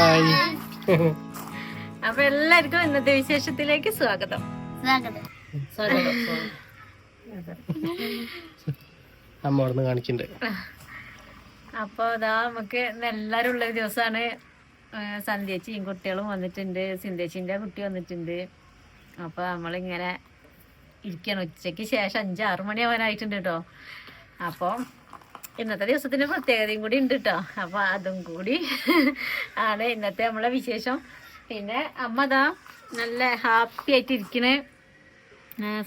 Hi അപ്പൊ എല്ലാവർക്കും ഇന്നത്തെ വിശേഷത്തിലേക്ക് സ്വാഗതം. സ്വാഗതം. അമ്മ അവിടെ കാണിക്കുന്നുണ്ട് അപ്പൊ ഇതാ നമുക്ക് എല്ലാരും ഉള്ള ഒരു ദിവസമാണ്. സന്ധ്യച്ചിയും കുട്ടികളും വന്നിട്ടുണ്ട്. സിന്ധ്യച്ചിന്റെ കുട്ടി വന്നിട്ടുണ്ട്. അപ്പൊ നമ്മളിങ്ങനെ ഇരിക്കണം. ഉച്ചയ്ക്ക് ശേഷം അഞ്ചാറ് മണിയാവാനായിട്ടുണ്ട് കേട്ടോ. അപ്പോൾ ഇന്നത്തെ ദിവസത്തിന്റെ പ്രത്യേകതയും കൂടി ഉണ്ട് കേട്ടോ അപ്പൊ അതും കൂടി ആണ് ഇന്നത്തെ നമ്മളെ വിശേഷം. പിന്നെ അമ്മ അതാ നല്ല ഹാപ്പി ആയിട്ട് ഇരിക്കണേ.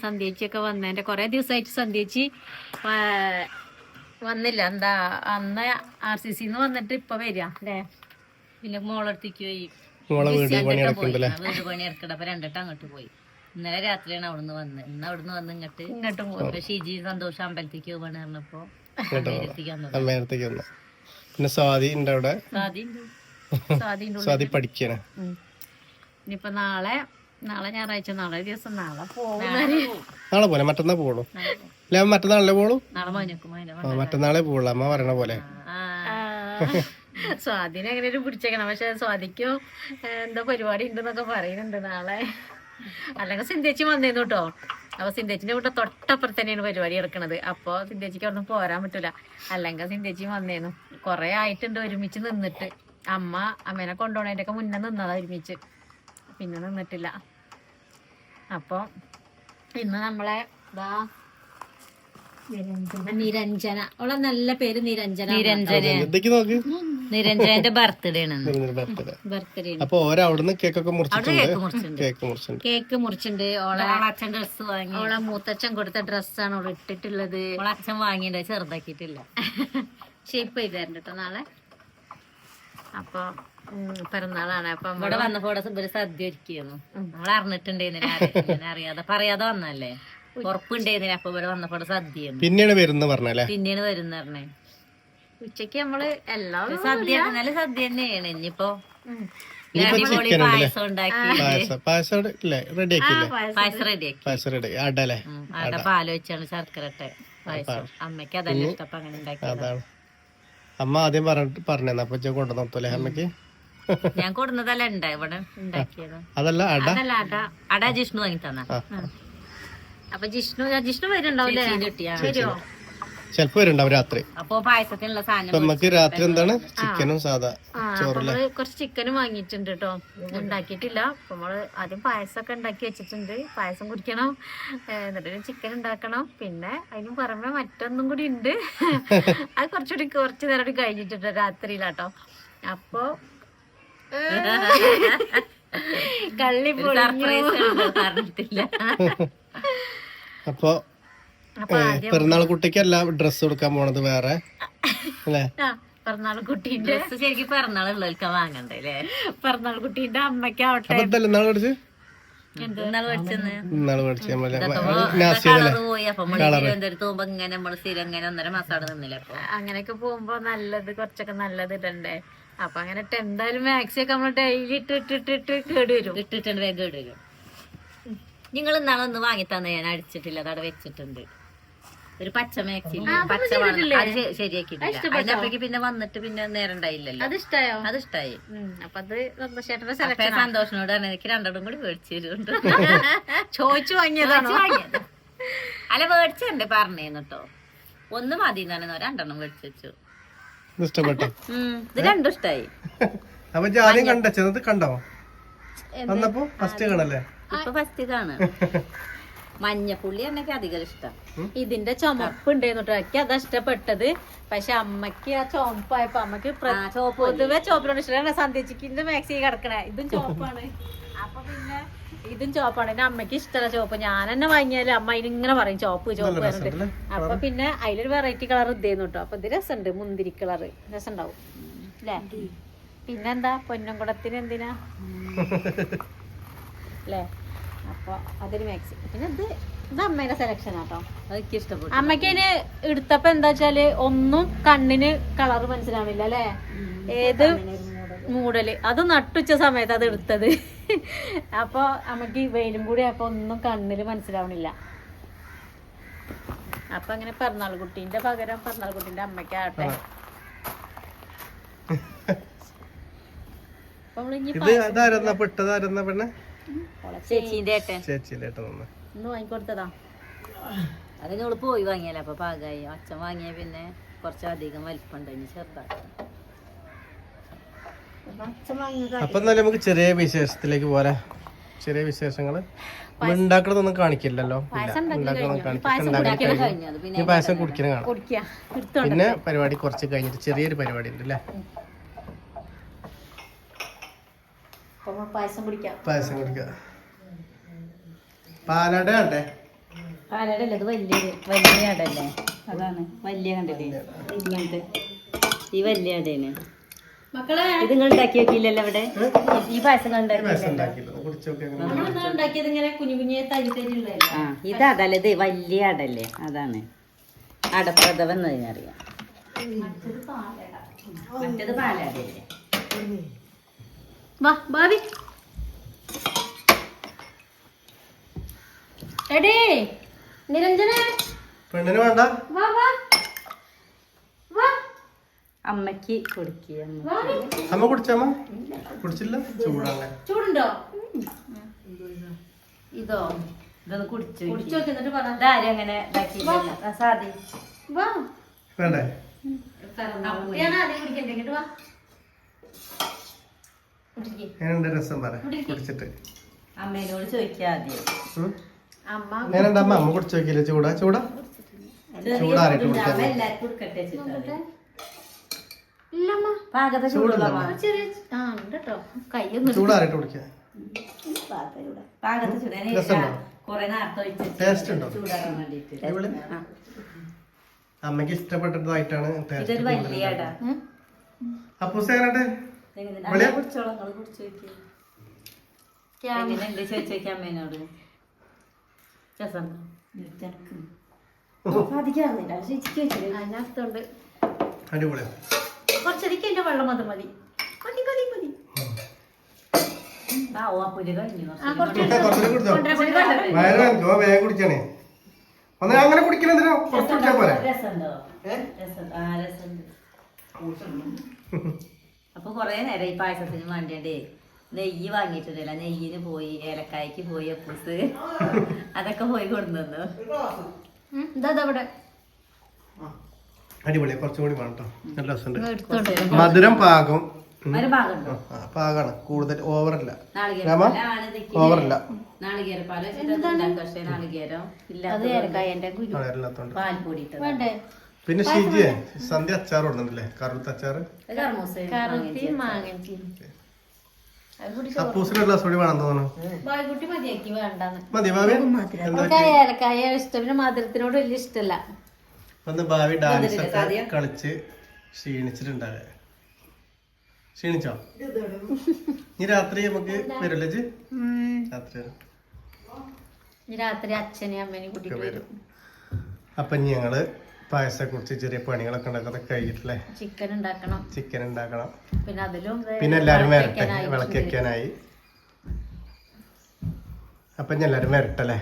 സന്ധ്യച്ചിയൊക്കെ വന്നതിന്റെ കുറെ ദിവസമായിട്ട് സന്ധ്യച്ചി വന്നില്ല. എന്താ അന്ന് ആർ സി സിന്ന് വന്നിട്ട് ഇപ്പൊ വരിക അല്ലേ? പിന്നെ മോളടുത്തേക്ക് പോയി. വീട് പണി പോയി. നടക്കുന്നുണ്ടല്ലേ? ആ, വീട് പണി ഇറക്കട അപ്പൊ രണ്ടിട്ട് അങ്ങോട്ട് പോയി. ഇന്നലെ രാത്രിയാണ് അവിടുന്ന് വന്ന്. ഇന്ന് അവിടുന്ന് വന്ന് ഇങ്ങോട്ട് ഇങ്ങോട്ടും പോയി. ഷീജി ഷിജി സന്തോഷം അമ്പലത്തേക്ക് പോവാണ് പറഞ്ഞപ്പോ. കേട്ടോ. വന്നു പിന്നെ സ്വാതി ഉണ്ട് അവിടെ സ്വാതി പഠിക്കണേ. ഇനിയിപ്പൊ നാളെ നാളെ ഞായറാഴ്ച നാളെ ദിവസം നാളെ പോകും നാളെ പോലെ മറ്റന്നാ പോളൂ അല്ലെ മറ്റന്നാളല്ലേ പോളൂ നാളെ മറ്റന്നാളെ പോളൂ അമ്മ പറയണ പോലെ. സ്വാതിനെ അങ്ങനെ ഒരു പിടിച്ചേക്കണം. പക്ഷെ സ്വാതിക്കോ എന്താ പരിപാടി ഉണ്ടെന്നൊക്കെ പറയുന്നുണ്ട് നാളെ. അല്ലെങ്കിൽ സിന്ധ്യച്ചി വന്നിരുന്നു കേട്ടോ. അപ്പൊ സിന്തേച്ചിന്റെ വീട്ടിൽ തൊട്ടപ്പുറത്ത് തന്നെയാണ് പരിപാടി എടുക്കണത് അപ്പൊ സിന്തേച്ചിക്ക് അവിടെ പോരാൻ പറ്റൂല. അല്ലെങ്കിൽ സിന്ധ്യച്ചി വന്നേന്നു. കൊറേ ആയിട്ടുണ്ട് ഒരുമിച്ച് നിന്നിട്ട്. അമ്മ അമ്മേനെ കൊണ്ടുപോണതിന്റെ ഒക്കെ മുന്നേ നിന്നതാ ഒരുമിച്ച്. പിന്നെ നിന്നിട്ടില്ല. അപ്പൊ ഇന്ന് നമ്മളെ ഇതാ നിരഞ്ജന. ഓളെ നല്ല പേര് നിരഞ്ജന നിരഞ്ജന. നിരഞ്ജനന്റെ ബർത്ത്ഡേ ആണ് ബർത്ത്ഡേ അപ്പൊ ഓരവിടുന്ന് കേക്കൊക്കെ കേക്ക് മുറിച്ചിട്ടുണ്ട്. കേക്ക് മുറിച്ചിട്ടുണ്ട്. കേക്ക് മുറിച്ചിട്ടുണ്ട്. ഓളെ അച്ഛൻ ഡ്രസ് വാങ്ങി. ഓളെ മൂത്തച്ഛൻ കൊടുത്ത ഡ്രസ്സാണ് ഓളെ ഇട്ടിട്ടുള്ളത്. ഓളെ അച്ഛൻ വാങ്ങിയിട്ട് ചെറുതാക്കിയിട്ടില്ല. ഷേപ്പ് ചെയ്ത് തരണ്ട കേട്ടോ നാളെ. അപ്പൊ പിറന്നാളാണ് അപ്പൊ ഇവിടെ വന്നപ്പോ ഇവിടെ സദ്യ ഒരുക്കിയിരുന്നു. നമ്മളറിഞ്ഞിട്ടുണ്ടെന്ന് അറിയാതെ പറയാതെ വന്നല്ലേ ഉറപ്പുണ്ടായിരുന്നില്ല അപ്പൊ സദ്യ പിന്നെയാണ് വരുന്ന പറഞ്ഞല്ലേ പിന്നെയാണ് വരുന്ന പറഞ്ഞേ. ഉച്ചയ്ക്ക് നമ്മൾ എല്ലാവരും സദ്യ നല്ല സദ്യ തന്നെയാണ്. ഇനിയിപ്പോ അതല്ല ഇഷ്ടം. അപ്പൊ അങ്ങനെ ഉണ്ടാക്കി അതാണ്. അമ്മ ആദ്യം പറഞ്ഞിട്ട് പറഞ്ഞു അപ്പൊ കൊണ്ടു നോത്തല്ലേ അമ്മയ്ക്ക് ഞാൻ കൊടുന്നതല്ല ഇവിടെ അതല്ല അട? അട. അടാ ജിഷ്ണു വാങ്ങി തന്ന അപ്പൊ ജിഷ്ണു ജിഷ്ണു വരുന്നുണ്ടാവും ചിലപ്പോ വരുന്നുണ്ടാവും രാത്രി. അപ്പൊ പായസത്തിനുള്ള സാധനം നമുക്ക് രാത്രി എന്താണ്? ചിക്കനും സാധാ ആ കുറച്ച് ചിക്കനും വാങ്ങിയിട്ടുണ്ട് കേട്ടോ. ഉണ്ടാക്കിയിട്ടില്ല. അപ്പൊ നമ്മൾ ആദ്യം പായസമൊക്കെ ഉണ്ടാക്കി വെച്ചിട്ടുണ്ട്. പായസം കുടിക്കണം. എന്നിട്ട് ചിക്കൻ ഉണ്ടാക്കണം. പിന്നെ അതിന് പുറമെ മറ്റൊന്നും കൂടി ഉണ്ട്. അത് കുറച്ചുകൂടി കുറച്ച് നേരം കഴിഞ്ഞിട്ടുണ്ട് രാത്രിയിലാട്ടോ അപ്പൊ കള്ളി പൊളിഞ്ഞു. സർപ്രൈസ് പറഞ്ഞിട്ടില്ല അപ്പൊ പെരുന്നാൾ കുട്ടിക്കല്ല ഡ്രസ് കൊടുക്കാൻ പോണത് വേറെ. അല്ലേ? പിറന്നാൾ കുട്ടീന്റെ ശരിക്കും വാങ്ങണ്ടേ അല്ലേ? പിറന്നാൾ കുട്ടീന്റെ നമ്മളെ നമ്മൾ നമ്മൾ അങ്ങനെയൊക്കെ പോകുമ്പോ നല്ലത് കുറച്ചൊക്കെ നല്ലത് ഇടണ്ടേ? അപ്പൊ അങ്ങനെ എന്തായാലും മാക്സി ഒക്കെ നമ്മൾ ഡെയിലി ഇട്ട് ഇട്ടിട്ടിട്ട് കേടുവരും. ഇട്ടിട്ടുണ്ട് വേഗം ഇടും നിങ്ങൾ ഇന്നാളെ ഒന്ന് വാങ്ങി തന്നെ. ഞാൻ അടിച്ചിട്ടില്ല. അത് അവിടെ വെച്ചിട്ടുണ്ട്. ഒരു പച്ച മാക്സി പച്ച ശരിയാക്കി അത് ശ- ശരിയാക്കിയിട്ടില്ല. അതിനപ്പേക്ക് പിന്നെ വന്നിട്ട് പിന്നെ നേരം ഉണ്ടായില്ലല്ലോ. അത് ഇഷ്ടായോ? അത് ഇഷ്ടായി. ഉം, അപ്പൊ അത് സന്തോഷേട്ടന്റെ അപ്പൊ സെലക്ഷൻ സന്തോഷനോട് തന്നെ എനിക്ക് രണ്ടെണ്ണം കൂടി മേടിച്ചു തരുന്നുണ്ട്. ചോദിച്ചു വാങ്ങിയതാണോ? വാങ്ങിയത്. അല്ല മേടിച്ചുണ്ട് പറഞ്ഞേന്ന് കേട്ടോ ഒന്ന് മതി എന്നാണ് രണ്ടെണ്ണം മേടിച്ചു വെച്ചു. ഇഷ്ടപ്പെട്ടു ഇഷ്ടപ്പെട്ടോ? ഉം, ഇത് രണ്ടും ഇഷ്ടായി. അപ്പൊ ഇജ്ജ് ആദ്യം കണ്ട? ചെന്നത് കണ്ടോ? വന്നപ്പോ ഫസ്റ്റ് കാണല്ലേ? ഇപ്പൊ ഫസ്റ്റ് ഇതാണ് മഞ്ഞപ്പുള്ളി എന്നൊക്കെ അധികം ഇഷ്ടം. ഇതിന്റെ ചുമപ്പ് ഉണ്ടായിരുന്നു എനിക്ക് അതാ ഇഷ്ടപ്പെട്ടത്. പക്ഷെ അമ്മയ്ക്ക് ആ ചുമപ്പായപ്പോ അമ്മയ്ക്ക് പൊതുവെ ചോപ്പിനോട് ഇഷ്ടമാണ് സന്ധ്യച്ചിക്കിന്റെ മാക്സി കിടക്കണേ. ഇതും ചോപ്പാണ് അപ്പൊ പിന്നെ ഇതും ചോപ്പാണ് എന്റെ അമ്മയ്ക്ക് ഇഷ്ടമല്ല ചോപ്പ് ഞാൻ തന്നെ വാങ്ങിയാലും അമ്മ അതിനിങ്ങനെ പറയും ചോപ്പ് ചോപ്പ് പറഞ്ഞിട്ട്. അപ്പൊ പിന്നെ അതിലൊരു വെറൈറ്റി കളർ ഇതേന്നു കേട്ടോ. അപ്പൊ ഇത് രസമുണ്ട്. മുന്തിരി കളർ രസമുണ്ടാവും. അല്ലേ? പിന്നെന്താ? പൊന്നംകുടത്തിന് എന്തിനാ? അല്ലേ? അപ്പൊ അതൊരു മാക്സി പിന്നെ ഇത് ഇത് അമ്മേന്റെ സെലക്ഷൻ ആട്ടോ. അതൊക്കെ ഇഷ്ടപ്പെട്ടു. അമ്മയ്ക്ക് അതിന് എടുത്തപ്പോ എന്താ വെച്ചാൽ ഒന്നും കണ്ണിന് കളർ മനസ്സിലാവില്ല അല്ലേ? ഏത് മൂടൽ. അത് നട്ടുച്ച സമയത്ത് അത് എടുത്തത്. അപ്പൊ അമ്മയ്ക്ക് ഈ വെയിലും കൂടി അപ്പൊ ഒന്നും കണ്ണിൽ മനസ്സിലാവണില്ല. അപ്പൊ അങ്ങനെ പിറന്നാൾ കുട്ടീന്റെ പകരം പിറന്നാൾ കുട്ടീന്റെ അമ്മയ്ക്കാവട്ടെ അപ്പൊ നമ്മളിനി പെട്ടതാരെന്നാ പെണ്ണെ? ചേച്ചീന്റെ ഏട്ടൻ. ചേച്ചിയിലെ ഏട്ടൻ നിന്ന് ഇന്ന് വാങ്ങിക്കൊടുത്തതാ. അത് ഞങ്ങൾ പോയി വാങ്ങിയല്ലേ അപ്പൊ പാകായി. അച്ഛൻ വാങ്ങിയ പിന്നെ കുറച്ചധികം വലിപ്പുണ്ട് ഇനി ചെറുതാക്കാം. അപ്പൊ എന്നാലും നമുക്ക് ചെറിയ വിശേഷത്തിലേക്ക് പോരാ. ചെറിയ വിശേഷങ്ങൾ. ഉണ്ടാക്കണതൊന്നും കാണിക്കില്ലല്ലോ. പായസം കുടിക്കണം കാണാം. പിന്നെ പരിപാടി കുറച്ച് കഴിഞ്ഞിട്ട് ചെറിയൊരു പരിപാടി ഉണ്ട് അല്ലേ പായസം കുടിക്കാം. പായസം കുടിക്കുക പാലട കണ്ടേ? പാലടല്ലേ ഇത് വലിയ വലിയ അടല്ലേ അതാണ് വലിയ കണ്ടില്ലേ ഇങ്ങനത്തെ. ഈ വലിയ മക്കളെ ഇത് നിങ്ങൾ ഉണ്ടാക്കി നോക്കിയില്ലല്ലോ അവിടെ? ഈ പായസം ഉണ്ടാക്കിയത് ഇങ്ങനെ കുഞ്ഞു തരി ഇത് അതല്ല ഇത് വലിയ അടല്ലേ അതാണ്. അടപ്രഥമ എന്നതിനറിയാം മറ്റേത് പാലടയല്ലേ? വാ ഭാവി. എടേ നിരഞ്ജന. പെണ്ണിന് വേണ്ട. വാ വാ. വാ. അമ്മയ്ക്ക് കൊടുക്കുക അമ്മ. കുടിച്ചമ്മ കുടിച്ചില്ല? ചൂടാണ്. ചൂടുണ്ടോ? ഇതോ ഇതൊന്ന് കുടിച്ചു കുടിച്ചു നോക്കിന്നിട്ട് പറ. ഇതാരും അങ്ങനെ സാധി വാ. വേണ്ടേ? ഞാൻ ആദ്യം കുടിക്കണ്ടേ ഇങ്ങോട്ട് വാ. എങ്ങനെയുണ്ട്? രസം പറ. കുടിച്ചിട്ട്. അമ്മേനോട് ചോദിക്കാം ആദ്യം? അമ്മ കുടിച്ചു നോക്കിയില്ല? ചൂടാ? ചൂടാ? ചൂടാറിട്ട് ഒഴിച്ചിട്ട് ടേസ്റ്റ് ഉണ്ടോ? അമ്മയ്ക്ക് ഇഷ്ടപ്പെട്ടതായിട്ടാണ് അപ്പൂസ് എങ്ങനെ- എങ്ങനെയുണ്ട്? ചോദിച്ചു നോക്കി അമ്മേനോട്. രസമുണ്ടോ? അതിനകത്തുണ്ട്. കുറച്ചധികം എന്റെ വെള്ളം മതി. മതി മതി മതി. മതി ആ ഓ പുലി കഴിഞ്ഞു. ആ കുറച്ച് കുറച്ചുകൂടി കുടിച്ചോ കൊണ്ടുവരാൻ വേണ്ടി കൊണ്ടുവരാം. വയറ് കാണിക്കോ വേഗം കുടിക്കണേ. ഒന്ന് അങ്ങനെ കുടിക്കണെന്തിനോ കുറച്ച് കുടിച്ചാ പോരാ? രസം ആ കുറേ അപ്പൊ കൊറേ നേരം ഈ പായസത്തിന് വേണ്ടിയിട്ട് നെയ്യ് വാങ്ങിയിട്ടില്ല നെയ്യിന് പോയി ഏലക്കായ്ക്ക് പോയി അപ്പൂസ്. അതൊക്കെ പോയി കൊണ്ടുവന്നു. ഉം, ഇതാ ഇതാ അടിപൊളിയാ. കുറച്ചുകൂടി വേണം കേട്ടോ നല്ല രസമുണ്ട്. മധുരം പാകം. പാകാണ്. കൂടുതൽ ഓവറല്ല. ഓവറല്ല. നാളികേരപ്പാൽ പക്ഷേ നാളികേരം ഇല്ലാത്ത പാൽപ്പൊടി പിന്നെ ഷിജിയെ സന്ധ്യ അച്ചാർ കൊടുക്കുന്നുണ്ടല്ലേ കറുത്ത അച്ചാർ. കർമൂസ കറുത്തി മാങ്ങി അത് കൂടി അപ്പൂസിന് ഒരു ഗ്ലാസ് കൂടി വേണം തോന്നുന്നു. ബായ്ക്കുട്ടി മതിയാക്കി വേണ്ടാന്ന്. മതി ഭാവി. എന്താ അവൾക്ക് ആ ഏലക്കായ ഇഷ്ടം. പിന്നെ മധുരത്തിനോട് വലിയ ഒന്ന് ഭാവി ഡാൻസ് ഒക്കെ കളിച്ച് ക്ഷീണിച്ചിട്ടുണ്ടാവേ. ക്ഷീണിച്ചോ? ഇനി രാത്രി നമുക്ക് വരില്ലേ രാത്രി. രാത്രി അച്ഛനെയും അമ്മേനെയും ഒക്കെ കൂട്ടിട്ട് വരും. അപ്പൊ ഇനി ഞങ്ങൾ പായസത്തെ കുറച്ച് ചെറിയ പണികളൊക്കെ ഉണ്ടാക്കാതെ കഴിഞ്ഞിട്ടില്ലേ? ചിക്കൻ ഉണ്ടാക്കണം. ചിക്കൻ ഉണ്ടാക്കണം. പിന്നെ അതിലും പിന്നെ എല്ലാരും വരട്ടെ വിളക്ക് വെക്കാനായി. അപ്പൊ ഞാൻ എല്ലാരും വരട്ടല്ലേ?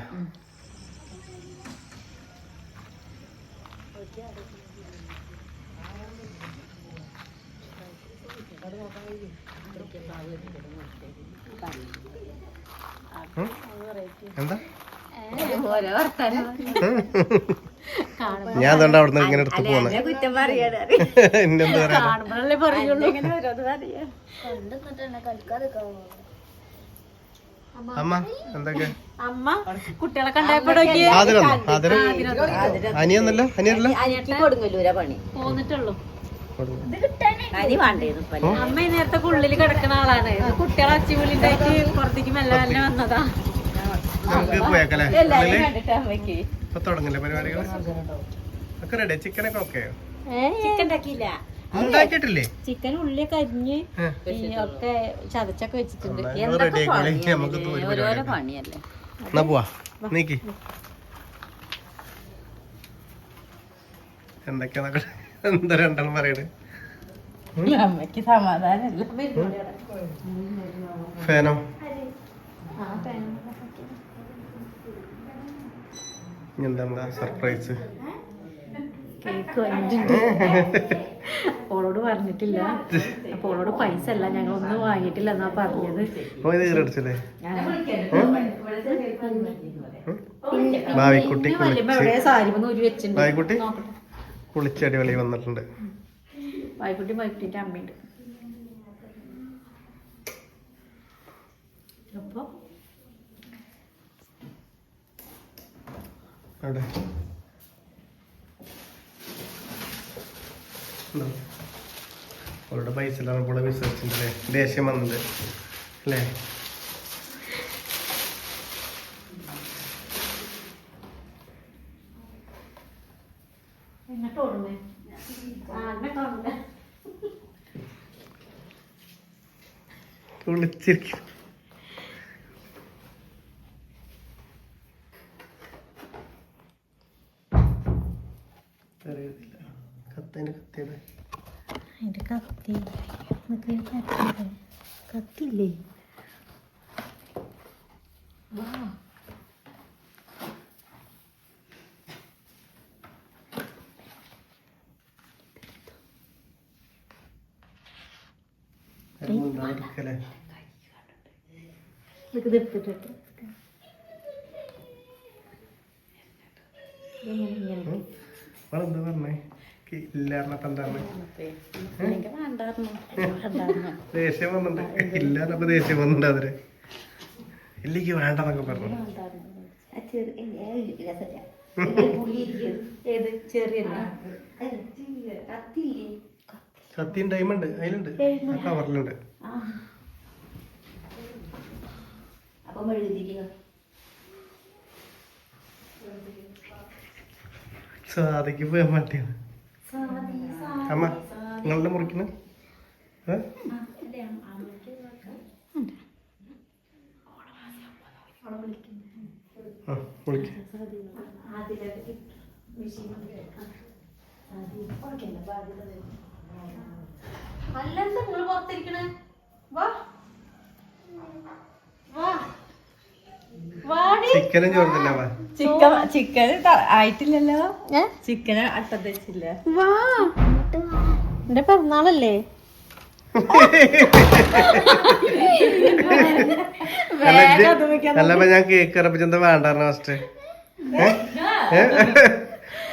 എന്താ? ഓരോ വർത്താനം. ഞാൻ അതുകൊണ്ട് അവിടെ നിന്ന് ഇങ്ങനെ എടുത്ത് പറയാതെ എന്നെന്താ അമ്മ. എന്തൊക്കെ? അമ്മ കുട്ടികളെ കണ്ടപ്പോഴേക്ക് അനിയന്നല്ലോ അനിയല്ലോ അനിയൊന്നല്ല അനിയല്ല അനിയത്തി കൊടുങ്ങല്ലൂര പണി. പോന്നിട്ടുള്ളൂ. അമ്മ ഈ നേരത്തെ ഉള്ളിൽ കിടക്കുന്ന ആളാണ്. കുട്ടികളെ അച്ചിപുള്ളിണ്ടായിട്ട് പുറത്തേക്ക് മെല്ലെ മെല്ലെ വന്നതാ. ഇപ്പൊ തുടങ്ങില്ലേ പരിപാടികൾ ഒക്കെ റെഡി ചിക്കനൊക്കെ ഓക്കെ ചിക്കൻ ഉണ്ടാക്കിയില്ല ഉണ്ടാക്കിയിട്ടില്ലേ? ചിക്കൻ ഉള്ളിയൊക്കെ അരിഞ്ഞ് ഒക്കെ ചതച്ചൊക്കെ വെച്ചിട്ടുണ്ട്. എന്നാ പോവാ. നീക്കി. എന്തൊക്കെയാ എന്താ രണ്ടെണ്ണം പറയണേ? അമ്മയ്ക്ക് സമാധാനല്ല ഫാനോ? ഇനി എന്താ സർപ്രൈസ് കേക്ക് ഓളോട് പറഞ്ഞിട്ടില്ല. അപ്പൊ അപ്പോൾ ഓളോട് പൈസ അല്ല ഞങ്ങൾ ഒന്നും വാങ്ങിയിട്ടില്ല എന്നാ പറഞ്ഞത്. ഭാവിക്കുട്ടി കുളിച്ച്. എവിടെ സാരി നൂരി വെച്ചിട്ടുണ്ട്. ഭാവിക്കുട്ടി കുളിച്ച് അടിപൊളി വന്നിട്ടുണ്ട്. വായ്ക്കുട്ടി വായ്ക്കുട്ടിന്റെ അമ്മയുണ്ട്. അപ്പൊ അവിടെ? അവളുടെ പൈസ ഇല്ലാതെ വിശ്വസിച്ചിട്ടില്ലേ ദേഷ്യം വന്നത്. അല്ലേ? എന്നിട്ട് എടുക്കല്ലേ ഇത് എടുത്തിട്ട് ദേഷ്യം വന്നിട്ടുണ്ട് ഇല്ലാന്നപ്പോ ദേഷ്യം വന്നിട്ടുണ്ട് അതിന് ഇല്ലെങ്കിൽ വേണ്ടെന്നൊക്കെ പറഞ്ഞു. കത്തിയും ടൈമുണ്ട് അതിലുണ്ട്. കവറിലുണ്ട് സാധിക്ക് പോയാൻ പറ്റിയത് അമ്മ നിങ്ങളുടെ മുറിക്കുന്നു ഏ? പുറത്തിരിക്കണേ. വാ. ചിക്കനും ചിക്കൻ ചിക്കൻ ആയിട്ടില്ലല്ലോ. ചിക്കൻ അടുപ്പത്ത് വാ. എന്റെ പിറന്നാളല്ലേ? അല്ല ഇജ്ജ്- അല്ല ഞാൻ കേക്ക് അറപ്പിച്ച് എന്താ വേണ്ടായിരുന്നു ഫസ്റ്റ്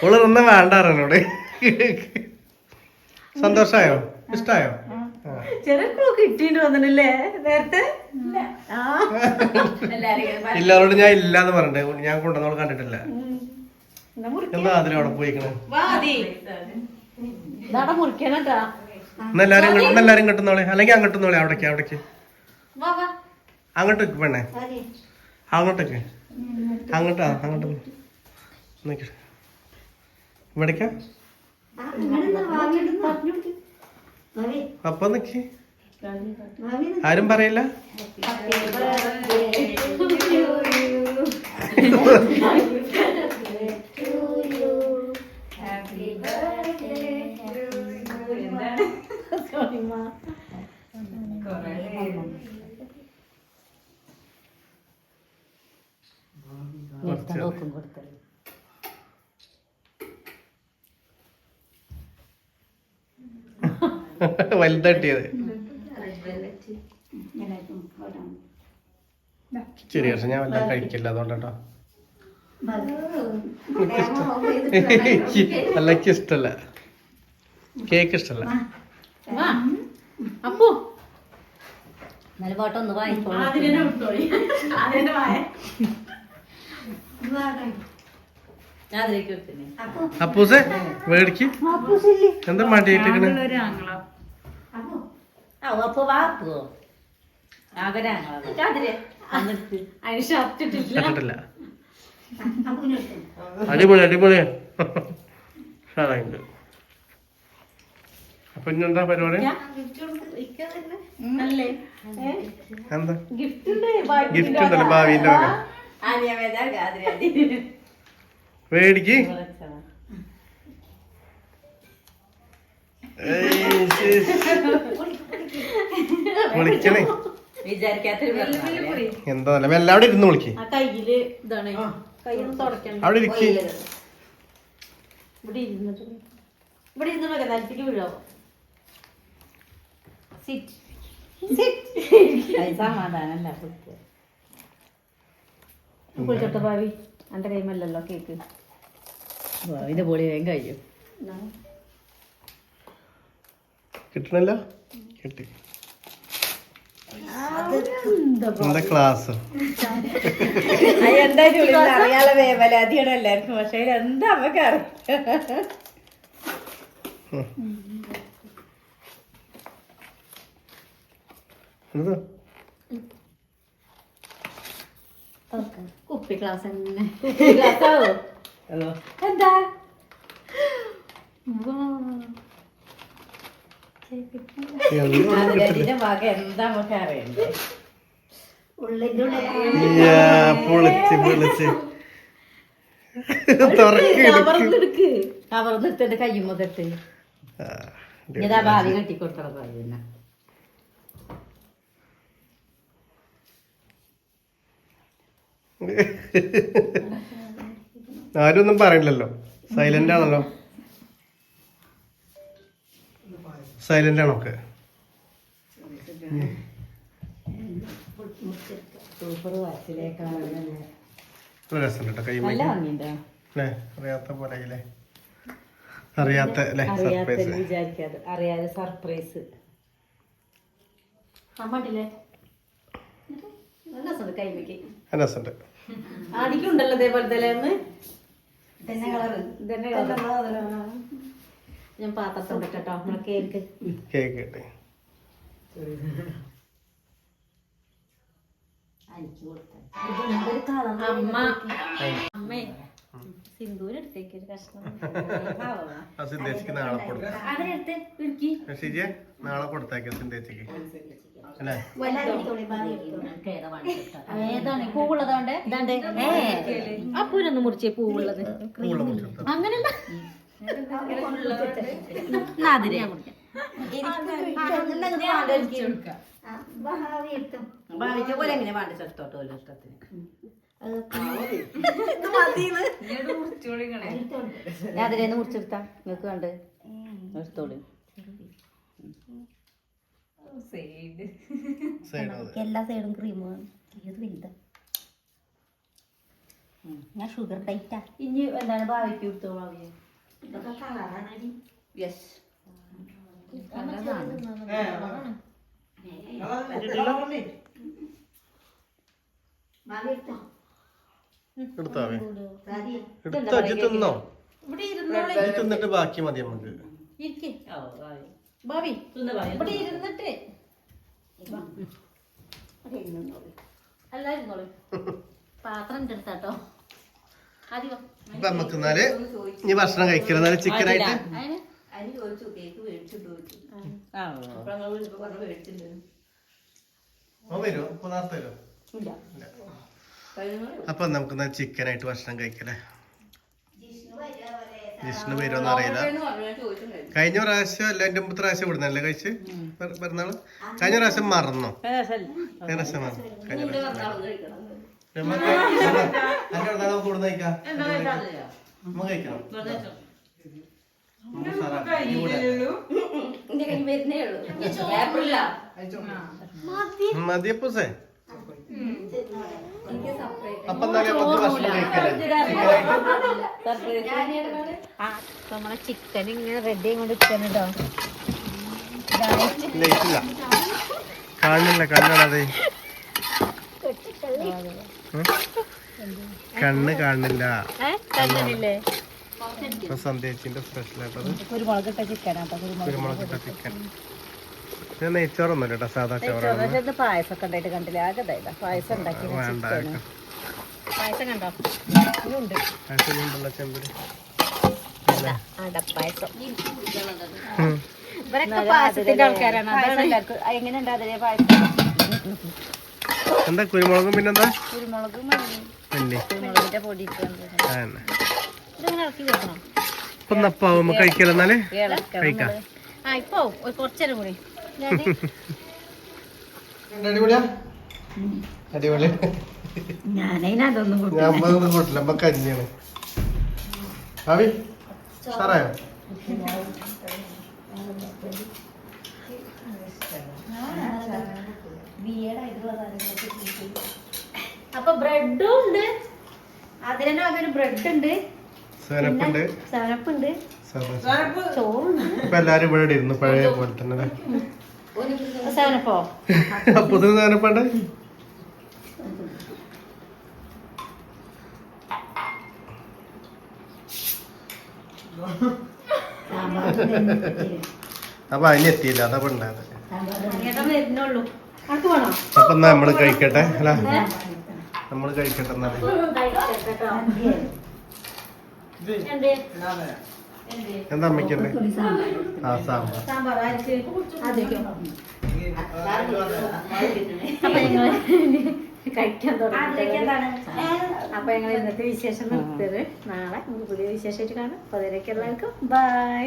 ഓൾ ഒന്നും വേണ്ടാറോട് സന്തോഷായോ? ഇഷ്ടായോ? ഇല്ലാരോട് ഞാൻ ഇല്ലാന്ന് പറഞ്ഞിട്ട് ഞാൻ കൊണ്ടുവന്നോൾ കണ്ടിട്ടില്ല. എന്താ അതിലവിടെ അവിടെ പോയിക്കണേ? നട ഇന്ന് എല്ലാരും എല്ലാരും കിട്ടുന്നോളെ. അല്ലെങ്കിൽ അങ്ങോട്ടുന്നോളെ അവിടേക്ക് അവിടേക്ക്. അങ്ങോട്ടേക്ക് പെണ്ണേ. അങ്ങോട്ടേക്ക്. അങ്ങോട്ടാ അങ്ങോട്ട് നിക്ക്. ഇവിടേക്കാ. അപ്പൊ നിക്ക്. ആരും പറയില്ല. നോക്കും കൊടുത്തത് വലുതട്ടിയത്. ചെറിയ വർഷം ഞാൻ വല്ലാതെ കഴിക്കില്ല അതുകൊണ്ടോ നല്ല ഇഷ്ടല്ല കേക്ക് ഇഷ്ടല്ല വാ അപ്പു എന്നാലും പാട്ട് ഒന്ന് വാങ്ങിക്കോളൂ അതിനെ വിട്ടോളി. അതിനെ വായ. ഞാൻ അതിലേക്ക് വെക്കുന്നേ അപ്പൂസേ മേടിക്ക് എന്താ മടിയായിട്ടിരിക്കണ്? ആ അപ്പൊ അടിപൊളി അടിപൊളിയാണ് ഉഷാറായിട്ടുണ്ട് അപ്പൊ ഇന്നെന്താ പരിപാടി? അല്ലേ? എന്താ? ഗിഫ്റ്റ് ഉണ്ട്? ഗിഫ്റ്റ് ഉണ്ടല്ലോ ഭാവിന്റെ വക മേടിക്ക്. വിളിക്കണേ? എന്താ നല്ല എല്ലാവരും ഇരുന്ന് വിളിക്ക്. ആ കയ്യിൽ ഇതാണ്. കയ്യൊന്ന് തുടക്കണം അവിടെ ഇരിക്കേ. ഇവിടെ ഇരുന്നിട്ട്. ഇവിടെ ഇരുന്നിട്ട് നിലത്തേക്ക് വീഴാവോ? സമാധാനല്ല കുളിച്ചോട്ടെ ഭാവി. എന്റെ കൈമല്ലല്ലോ കേക്ക്. ഇതിന്റെ പൊളി വേഗം കഴിയും. കിട്ടണല്ലോ? കിട്ടി. എന്താ ക്ലാസ് അറിയാലോ അറിയാനുള്ള വേവലാതിയാണ് എല്ലാവർക്കും പക്ഷെ എന്താ നമുക്ക് അറിയാം? കുപ്പി ക്ലാസ് തന്നെ. ഹലോ എന്താ? അതിന്റെ ഭാഗം എന്താ നമുക്ക് അറിയണ്ടേ? പൊളിച്ച് പൊളിച്ച്. കവർന്നിട്ട് കൈ ആ, ഇതാ ഭാവി കെട്ടിക്കൊടുത്തത് ഭാവി ആരും ഒന്നും പറയില്ലല്ലോ. സൈലന്റ് ആണല്ലോ. സൈലന്റ് ആണോ ഒക്കെ? രസമുണ്ട് അറിയാത്ത പോലെ അല്ലേ? അറിയാത്ത അല്ലേ സർപ്രൈസ് വിചാരിക്കാതെ. അറിയാതെ സർപ്രൈസ് രസമുണ്ട്. ആദിക്കുണ്ടല്ലോ അതേപോലെ ഒന്ന് തന്നെ കളർ ഇതന്നെ colour. ഞാൻ പാത്രത്തോടെ കേട്ടോ. നമ്മളെ കേക്ക്. കേക്ക്. അമ്മ. അമ്മേ. സിന്ദൂര് എടുത്തേക്ക് ഒരു കഷ്ണം. ആ സിന്ധേച്ചിക്ക് നാളെ കൊടുക്കാം. ഷിജിയെ നാളെ കൊടുത്തേക്കാം സിന്ധേച്ചിക്ക് അല്ലേ? ഏതാണ്? പൂവുള്ളതാണ്ട് ഇതാണ്ട്. അപ്പൂരൊന്ന് മുറിച്ചേ പൂവുള്ളത്. പൂവുള്ള മുറിച്ചെടുത്തോ? അങ്ങനെ ഭാവിച്ച പോലെ എങ്ങനെ വേണ്ട ചെറുത്തോട്ടോ ഓരോ ഇഷ്ടത്തിന്? ഞാൻ അതിലേന്ന് മുറിച്ചെടുത്താ. നിങ്ങൾക്ക് കണ്ട്. എടുത്തോളൂ. എല്ലാ സൈഡും ക്രീമാണ് ഏത് വലുതാ. ഞാൻ ഷുഗർ ഡൈറ്റാ ഇനി എന്താണ് ഭാവിക്ക് എടുത്തോ ഭാവിയെ? യെസ് എടുത്തോ അവേ? എടുത്തോ ഇജ്ജ് തിന്നോ? ഇജ്ജ് തിന്നിട്ട് ബാക്കി മതി നമുക്ക് ഭാവി ഇവിടെ ഇരുന്നിട്ട്. പാത്രം നമുക്ക് എന്നാൽ ഇനി ഭക്ഷണം കഴിക്കണം ചിക്കൻ ആയിട്ട് വരുമോ നേരത്തെ വരുമോ ഇല്ല. അപ്പൊ നമുക്ക് ചിക്കൻ ആയിട്ട് ഭക്ഷണം കഴിക്കലേ ജിഷ്ണു വരുമോ അറിയില്ല. കഴിഞ്ഞ പ്രാവശ്യം അല്ല എന്റെ മുമ്പത്തെ പ്രാവശ്യം ഇവിടുന്നല്ലേ കഴിച്ച്? പെരുന്നാൾ? കഴിഞ്ഞ പ്രാവശ്യം മറന്നോ? കഴിഞ്ഞ പ്രാവശ്യം മറന്നു? കഴിഞ്ഞ പ്രാവശ്യം നമുക്ക് കഴിക്കാം. നമ്മ കഴിക്കണം. നമുക്ക്. മതിയപ്പൂസേ അപ്പൊ നമ്മളെ ചിക്കൻ ഇങ്ങനെ റെഡി കൊണ്ട് ചിക്കൻ കാണുന്നില്ല കണ്ണാണത് കണ്ണ് കാണില്ല. സന്ദേശിന്റെ സ്പെഷ്യൽ ആയിട്ടത് കുരുമുളക് ഇട്ട ചിക്കനാട്ടോ കുരുമുളക് ഇട്ട ചിക്കൻ നെയ്ച്ചോറൊന്നുമില്ല സാധാ ചോറാണ്. പായസം പായസമൊക്കെ ഉണ്ടായിട്ട് കണ്ടില്ല? ആകെ പായസം ഉണ്ടാക്കി പായസം കണ്ടോ? അടപ്പായസം. ഇവരൊക്കെ പായസത്തിന്റെ ആൾക്കാരാണ്. അതാണ്. എങ്ങനെയുണ്ട് അതിലെ പായസം? എന്താ കുരുമുളകും പിന്നെന്താ കുരുമുളകും കുരുമുളകിന്റെ പൊടി ഇതിങ്ങനെ ഇറക്കി വെക്കണം ഇപ്പൊ നപ്പാവുമ്പോ കഴിക്കല എന്നാൽ? കഴിക്കാം. ആ ഇപ്പൊ കുറച്ചേരം കൂടി. അടിപൊളിയാ? അടിപൊളി. ഞാനതിനതൊന്നും ഞാൻ അമ്മ കൂട്ടില്ല അമ്മ കഞ്ഞിയാണ്. ഭാവി സാറായോ? ബിയേഡായിട്ടുള്ള സാധനങ്ങളൊക്കെ കൂട്ടി. അപ്പൊ ബ്രെഡും ഉണ്ട്. അതിനെ അതൊരു ബ്രെഡ് ഉണ്ട്. ഉണ്ട് സബ- ചോറുണ്ട്. ഇപ്പൊ എല്ലാരും ഇവിടെ ഇരുന്നു പഴയ പോലെ തന്നെ അല്ലേ? സെവനപ്പോ പുതിയ സേനപ്പുണ്ട് അപ്പൊ അതിനെത്തിയില്ല അതാ ഉണ്ടായത്. അപ്പൊ എന്നാ നമ്മൾ കഴിക്കട്ടെ? അല്ല നമ്മൾ കഴിക്കട്ടെ എന്നാ എന്ത് അമ്മയ്ക്കല്ലേ ആ സാമ്പാർ. അപ്പൊ കഴിക്കാൻ തുടങ്ങി അപ്പൊ ഞങ്ങൾ ഇന്നത്തെ വിശേഷം നിർത്തത് നാളെ പുതിയ വിശേഷമായിട്ട് കാണാം. അപ്പൊ അതിലേക്ക് എല്ലാവർക്കും ബൈ.